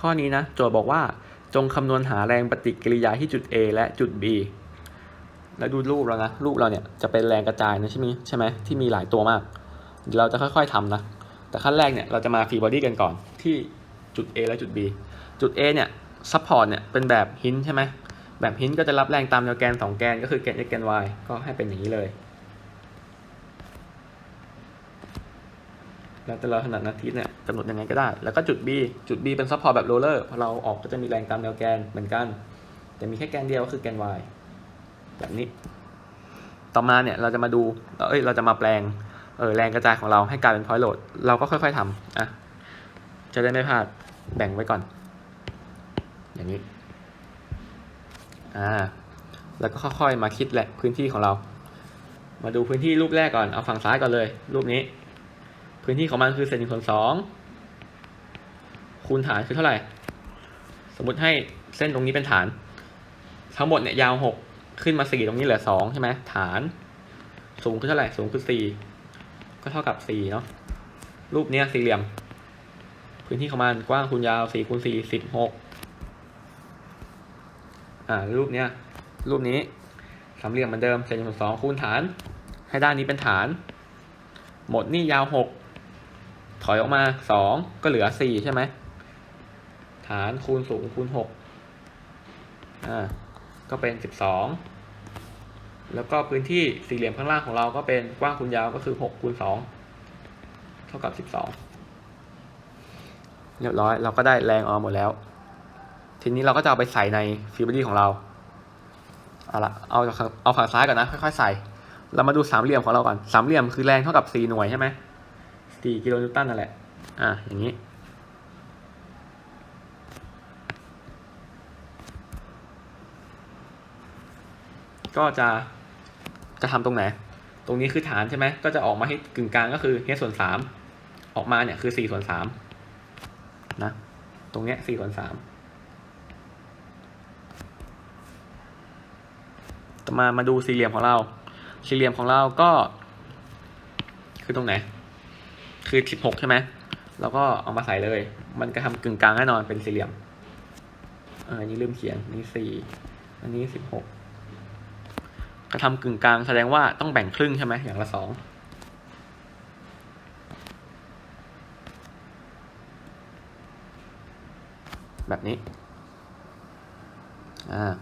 ข้อนี้นะโจทย์บอกว่าจงคำนวณหาแรงปฏิกิริยาที่จุด A และจุด B แล้วดูรูปแล้วนะรูปเราเนี่ยจะเป็นแรงกระจายนะใช่ไหมใช่ไหมที่มีหลายตัวมาก เดี๋ยวเราจะค่อยๆทำนะ แต่ขั้นแรกเนี่ยเราจะมาฟรีบอดี้กันก่อนที่จุด A และจุด B จุด A เนี่ยซัพพอร์ตเนี่ยเป็นแบบหินใช่ไหมแบบหินก็จะรับแรงตามแนวแกน2แกนก็คือแกน x แกน y ก็ให้เป็นอย่างนี้เลย แล้วแต่เราถนัดนาทีเนี่ยกำหนดยังไงก็ได้ แล้วก็จุด B จุด B เป็นซัพพอร์ตแบบโรลเลอร์พอเราออกก็จะมีแรงตามแนวแกนเหมือนกัน แต่มีแค่แกนเดียวก็คือแกน y แบบนี้ ต่อมาเนี่ยเราจะมาดู เอ้ยเราจะมาแปลงเออแรงกระจายของเราให้กลายเป็น point load เราก็ค่อยๆทำอะจะได้ไม่พลาดแบ่งไว้ก่อน อย่างนี้อ่าแล้วก็ค่อยๆมาคิดแหละพื้นที่ของเรา มาดูพื้นที่รูปแรกก่อนเอาฝั่งซ้ายก่อนเลย รูปนี้ พื้นที่ของมันคือเศษหนึ่งส่วนสองคูณฐานคือเท่าไหร่ สมมติให้เส้นตรงนี้เป็นฐาน ทั้งหมดเนี่ยยาวหกขึ้นมาสี่ตรงนี้เหลือสองใช่ไหมฐาน สูงคือเท่าไหร่สูงคือสี่ก็เท่ากับสี่เนาะรูปเนี้ยสี่เหลี่ยม พื้นที่ของมันกว้างคูณยาวสี่คูณสี่สิบหกอ่ารูปเนี้ยรูปนี้สามเหลี่ยมเหมือนเดิมเศษหนึ่งส่วนสองคูณฐาน ให้ด้านนี้เป็นฐาน หมดนี่ยาวหก ถอยออกมาสองก็เหลือสี่ใช่ไหมฐานคูณสูงคูณหกอ่าก็เป็นสิบสองแล้วก็พื้นที่สี่เหลี่ยมข้างล่างของเราก็เป็นกว้างคูณยาวก็คือหกคูณสองเท่ากับสิบสองเรียบร้อยเราก็ได้แรงออมหมดแล้ว ทีนี้เราก็จะเอาไปใส่ในฟิวบอดี้ของเราเอาละเอาเอาฝั่งซ้ายก่อนนะค่อยๆใส่ เรามาดูสามเหลี่ยมของเราก่อนสามเหลี่ยมคือแรงเท่ากับสี่หน่วยใช่ไหม สี่กิโลนิวตันนั่นแหละ อะ อย่างนี้ ก็จะจะทำตรงไหน ตรงนี้คือฐานใช่ไหม ก็จะออกมาให้กึ่งกลางก็คือ h ส่วนสามออกมาเนี่ยคือสี่ส่วนสามนะ ตรงเนี้ยสี่ส่วนสามต่อมามาดูสี่เหลี่ยมของเรา สี่เหลี่ยมของเราก็ คือตรงไหน คือสิบหกใช่ไหมเราก็เอามาใส่เลย มันก็ทำกึ่งกลางแน่นอนเป็นสี่เหลี่ยมอันนี้ลืมเขียนอันนี้สี่อันนี้สิบหกกระทำกึ่งกลางแสดงว่าต้องแบ่งครึ่งใช่ไหมอย่างละสองแบบนี้ อ่า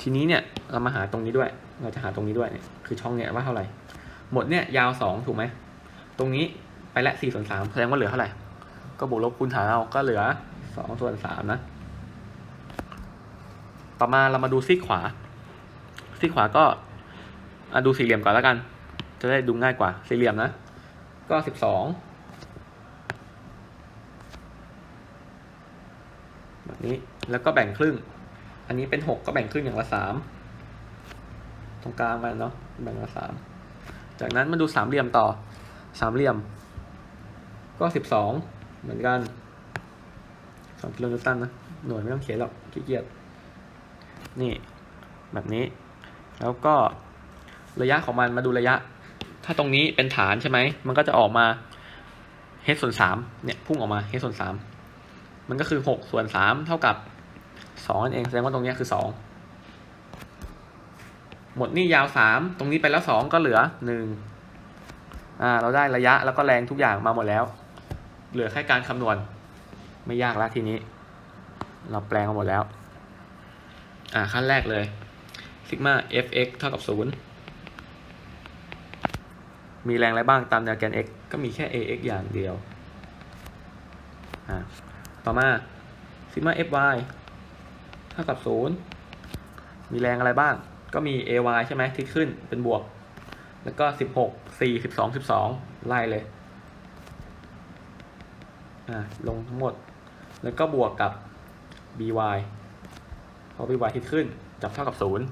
ทีนี้เนี่ยเรามาหาตรงนี้ด้วย เราจะหาตรงนี้ด้วยเนี่ยคือช่องเนี่ยว่าเท่าไหร่ หมดเนี่ยยาวสองถูกไหม ตรงนี้ไปละสี่ส่วนสามแสดงว่าเหลือเท่าไหร่ ก็บวกลบคูณหารเอาก็เหลือสองส่วนสามนะ ต่อมาเรามาดูซีกขวา ซีกขวาก็ดูสี่เหลี่ยมก่อนแล้วกัน จะได้ดูง่ายกว่า สี่เหลี่ยมนะ ก็สิบสองแบบนี้แล้วก็แบ่งครึ่ง อันนี้เป็นหกก็แบ่งครึ่งอย่างละสามตรงกลางมันเนาะแบ่งละสามจากนั้นมาดูสามเหลี่ยมต่อ สามเหลี่ยม ก็สิบสองเหมือนกันสองกิโลนิวตันนะหน่วยไม่ต้องเขียนหรอกขี้เกียจนี่แบบนี้ แล้วก็ระยะของมันมาดูระยะ ถ้าตรงนี้เป็นฐานใช่ไหม มันก็จะออกมา h ส่วนสามเนี่ยพุ่งออกมา h ส่วนสามมันก็คือหกส่วนสามเท่ากับสองนั่นเองแสดงว่าตรงนี้คือสองหมดนี่ยาวสามตรงนี้ไปแล้วสองก็เหลือหนึ่ง เราได้ระยะแล้วก็แรงทุกอย่างมาหมดแล้ว เหลือแค่การคำนวณ ไม่ยากแล้วทีนี้ เราแปลงมาหมดแล้ว อ่าขั้นแรกเลยซิกมา fx เท่ากับศูนย์มีแรงอะไรบ้างตามแนวแกน x ก็มีแค่ ax อย่างเดียว อ่าต่อมาซิกมา fy เท่ากับศูนย์มีแรงอะไรบ้าง ก็มี ay ใช่ไหมทิศขึ้นเป็นบวก แล้วก็สิบหกสี่สิบสองสิบสองไล่เลย อ่า ลงทั้งหมด แล้วก็บวกกับ by พอ by ทิศขึ้น จับเท่ากับศูนย์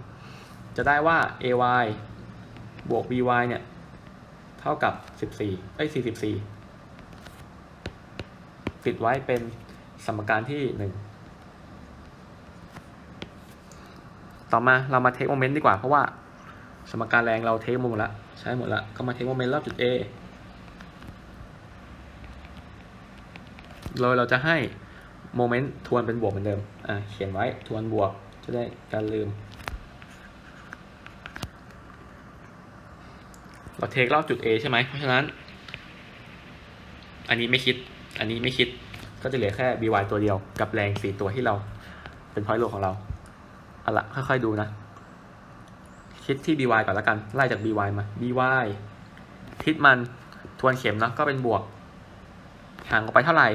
จะได้ว่า ay บวก by เนี่ย เท่ากับสิบสี่เอ้ยสี่สิบสี่ติดไว้เป็นสมการที่หนึ่งต่อมาเรามาเทคโมเมนต์ดีกว่าเพราะว่า สมการแรงเราเทคหมดละใช้หมดละก็มาเทคโมเมนต์รอบจุด A โดยเราจะให้โมเมนต์ทวนเป็นบวกเหมือนเดิม อะเขียนไว้ทวนบวกจะได้การลืม เราเทครอบจุด A ใช่ไหม เพราะฉะนั้น อันนี้ไม่คิด อันนี้ไม่คิด ก็จะเหลือแค่ by ตัวเดียวกับแรงสี่ตัวที่เราเป็นพอยต์โลของเรา เอาละค่อยๆดูนะ คิดที่ by ก่อนแล้วกันไล่จาก by มา by ทิศมันทวนเข็มเนาะก็เป็นบวก ห่างออกไปเท่าไหร่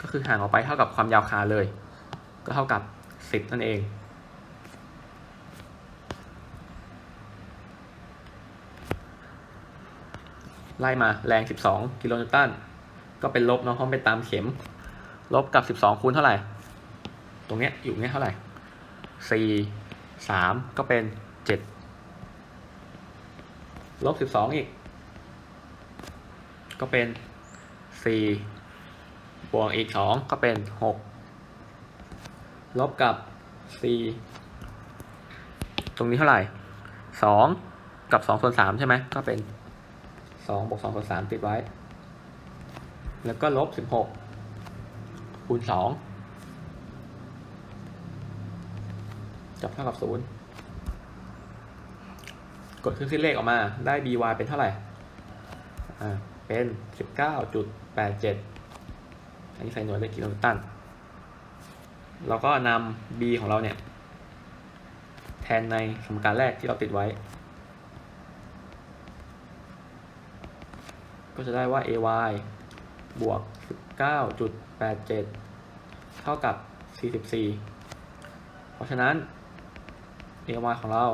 ก็คือห่างออกไปเท่ากับความยาวคาเลย ก็เท่ากับสิบนั่นเองไล่มาแรง 12 กิโลนิวตัน ก็เป็นลบเนาะเพราะเป็นตามเข็ม ลบกับ 12 คูณเท่าไหร่ ตรงเนี้ยอยู่เนี้ยเท่าไหร่ 4 3 ก็เป็น 7 ลบ12อีก ก็เป็น4บวกอีก2ก็เป็น6ลบกับ4ตรงนี้เท่าไหร่2กับ2ส่วน3ใช่ไหมก็เป็น2บวก2ส่วน3ติดไว้ แล้วก็ลบ16คูณ2จับเท่ากับ0 กดเครื่องคิดเลขออกมาได้ by เป็นเท่าไหร่ อ่า เป็น 19.87 อันนี้ใส่หน่วยเลยกิโลนิวตัน เราก็นำ b ของเราเนี่ย แทนในสมการแรกที่เราติดไว้ ก็จะได้ว่า ay บวก 19.87 เท่ากับ 44 เพราะฉะนั้น ay ของเรา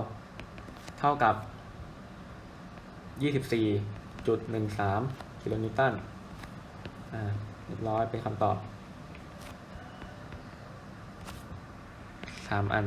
เท่ากับ 24.13กิโลนิวตันอ่าเรียบร้อยเป็นคำตอบ 3 อัน